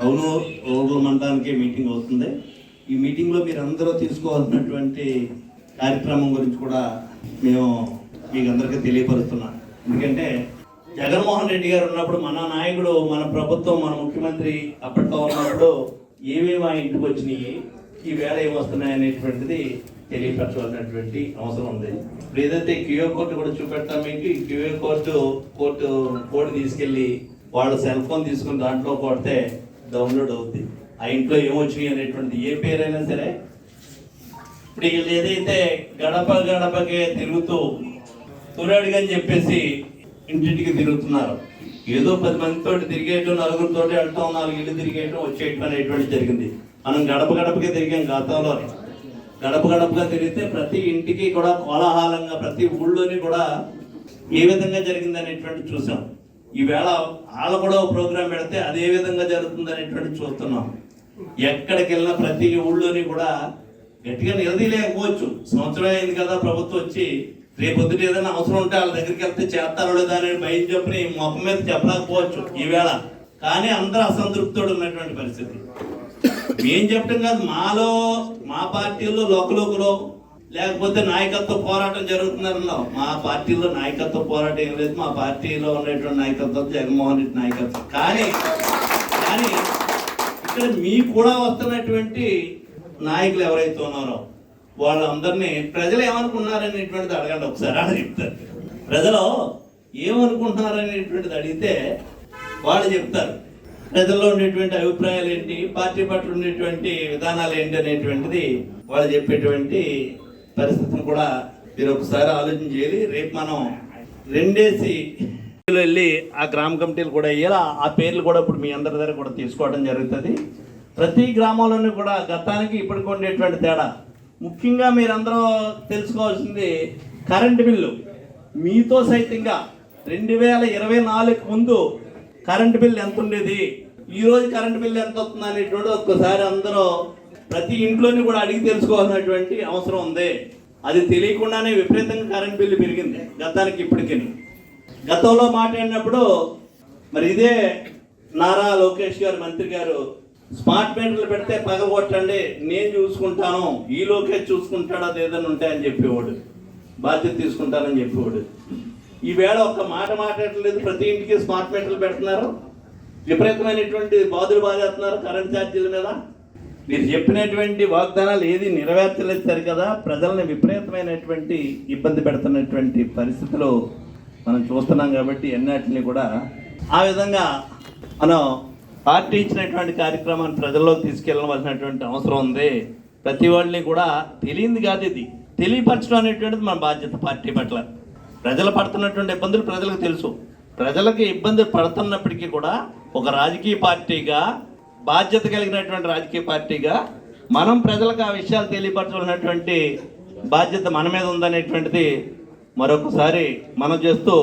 Town rural మండలానికి meeting అవుతుంది ఈ మీటింగ్లో మీరు అందరూ తీసుకోవాల్సినటువంటి కార్యక్రమం గురించి కూడా మేము మీకు అందరికీ తెలియపరుస్తున్నాం. ఎందుకంటే జగన్మోహన్ రెడ్డి గారు ఉన్నప్పుడు మన నాయకుడు మన ప్రభుత్వం మన ముఖ్యమంత్రి అప్పట్లో ఉన్నప్పుడు ఏమేమి ఆ ఇంటికి వచ్చినాయి ఈ వేళ ఏమొస్తున్నాయి అనేటువంటిది తెలియపరచాల్సినటువంటి అవసరం ఉంది. ఇప్పుడు ఏదైతే క్యూఆర్ కోడ్ కూడా చూపెడతాం మీకు ఈ క్యూఆర్ కోడ్ కోర్టు కోడ్ తీసుకెళ్ళి వాళ్ళ సెల్ ఫోన్ తీసుకుని దాంట్లో కొడితే డౌన్లోడ్ అవుద్ది. ఆ ఇంట్లో ఏమొచ్చినాయి అనేటువంటి ఏ పేరైనా సరే. ఇప్పుడు వీళ్ళు ఏదైతే గడప గడపకే తిరుగుతూ తురాడిగని చెప్పేసి ఇంటింటికి తిరుగుతున్నారు. ఏదో పది మందితో తిరిగేయటం నలుగురితో వెళ్ళటం నాలుగు ఇళ్ళు తిరిగేయటం వచ్చేయటం అనేటువంటి జరిగింది. మనం గడప గడపకే తిరిగాం గతంలో గడప గడపగా తిరిగితే ప్రతి ఇంటికి కూడా కోలాహలంగా ప్రతి ఊళ్ళోని కూడా ఏ విధంగా జరిగింది అనేటువంటి చూసాం. ఈవేళ వాళ్ళ కూడా ప్రోగ్రాం పెడితే అదే విధంగా జరుగుతుంది అనేటువంటి చూస్తున్నాం. ఎక్కడికి వెళ్ళినా ప్రతి ఊళ్ళోని కూడా గట్టిగా నిలదీయలేకపోవచ్చు. సంవత్సరం అయింది కదా ప్రభుత్వం వచ్చి రేపొద్దున ఏదైనా అవసరం ఉంటే వాళ్ళ దగ్గరికి వెళ్తే చేస్తారో లేదా అని భయం చెప్పని మొఖం మీద చెప్పలేకపోవచ్చు ఈవేళ. కానీ అందరూ అసంతృప్తుడు ఉన్నటువంటి పరిస్థితి. మేం చెప్పడం కాదు మాలో మా పార్టీలో లోకలోకలో లేకపోతే నాయకత్వ పోరాటం జరుగుతుందన్నావు. మా పార్టీలో నాయకత్వ పోరాటం ఏం లేదు. మా పార్టీలో ఉన్నటువంటి నాయకత్వం జగన్మోహన్ రెడ్డి నాయకత్వం. కానీ కానీ ఇక్కడ మీకు కూడా వస్తున్నటువంటి నాయకులు ఎవరైతే ఉన్నారో వాళ్ళందరినీ ప్రజలు ఏమనుకున్నారనేటువంటిది అడగండి ఒకసారి. అని చెప్తారు ప్రజలు ఏమనుకుంటున్నారనేటువంటిది అడిగితే వాళ్ళు చెప్తారు. ప్రజల్లో ఉండేటువంటి అభిప్రాయాలు ఏంటి? పార్టీ పట్ల ఉండేటువంటి విధానాలు ఏంటి అనేటువంటిది వాళ్ళు చెప్పేటువంటి పరిస్థితిని కూడా మీరు ఒకసారి ఆలోచన చేయాలి. రేపు మనం రెండేసి వెళ్ళి ఆ గ్రామ కమిటీలు కూడా వేయాలి ఆ పేర్లు కూడా ఇప్పుడు మీ అందరి దగ్గర కూడా తీసుకోవడం జరుగుతుంది. ప్రతి గ్రామంలోనూ కూడా గతానికి ఇప్పటికి ఉండేటువంటి తేడా. ముఖ్యంగా మీరందరూ తెలుసుకోవాల్సింది కరెంటు బిల్లు. మీతో సైతంగా రెండు వేల ఇరవై నాలుగు ముందు కరెంటు బిల్లు ఎంత ఉండేది? ఈరోజు కరెంటు బిల్లు ఎంత వస్తుంది అనేటువంటి ఒక్కసారి అందరూ ప్రతి ఇంట్లోని కూడా అడిగి తెలుసుకోవాల్సినటువంటి అవసరం ఉంది. అది తెలియకుండానే విపరీతంగా కరెంట్ బిల్లు పెరిగింది. గతానికి ఇప్పటికీ గతంలో మాట్లాడినప్పుడు మరి ఇదే నారా లోకేష్ గారు మంత్రి గారు స్మార్ట్ మీటర్లు పెడితే పగలగొట్టండి నేను చూసుకుంటాను ఈ లోకేష్ చూసుకుంటాడు అది ఏదైనా ఉంటాయని చెప్పేవాడు. బాధ్యత తీసుకుంటానని చెప్పేవాడు. ఈవేళ ఒక్క మాట మాట్లాడలేదు ప్రతి ఇంటికి స్మార్ట్ మీటర్లు పెడుతున్నారు. విపరీతమైనటువంటి బాధలు బాధేస్తున్నారు కరెంట్ ఛార్జీల మీద. మీరు చెప్పినటువంటి వాగ్దానాలు ఏది నెరవేర్చలేదు సరి కదా ప్రజల్ని విపరీతమైనటువంటి ఇబ్బంది పెడుతున్నటువంటి పరిస్థితిలో మనం చూస్తున్నాం కాబట్టి ఎన్నటిని కూడా ఆ విధంగా మనం పార్టీ ఇచ్చినటువంటి కార్యక్రమాన్ని ప్రజల్లోకి తీసుకెళ్ళవలసినటువంటి అవసరం ఉంది. ప్రతి వాళ్ళని కూడా తెలియంది కాదు ఇది. తెలియపరచడం అనేటువంటిది మన బాధ్యత పార్టీ పట్ల. ప్రజలు పడుతున్నటువంటి ఇబ్బందులు ప్రజలకు తెలుసు. ప్రజలకు ఇబ్బంది పడుతున్నప్పటికీ కూడా ఒక రాజకీయ పార్టీగా బాధ్యత కలిగినటువంటి రాజకీయ పార్టీగా మనం ప్రజలకు ఆ విషయాలు తెలియపరచాల్సినటువంటి బాధ్యత మన మీద ఉందనేటువంటిది మరొకసారి మనం చేస్తూ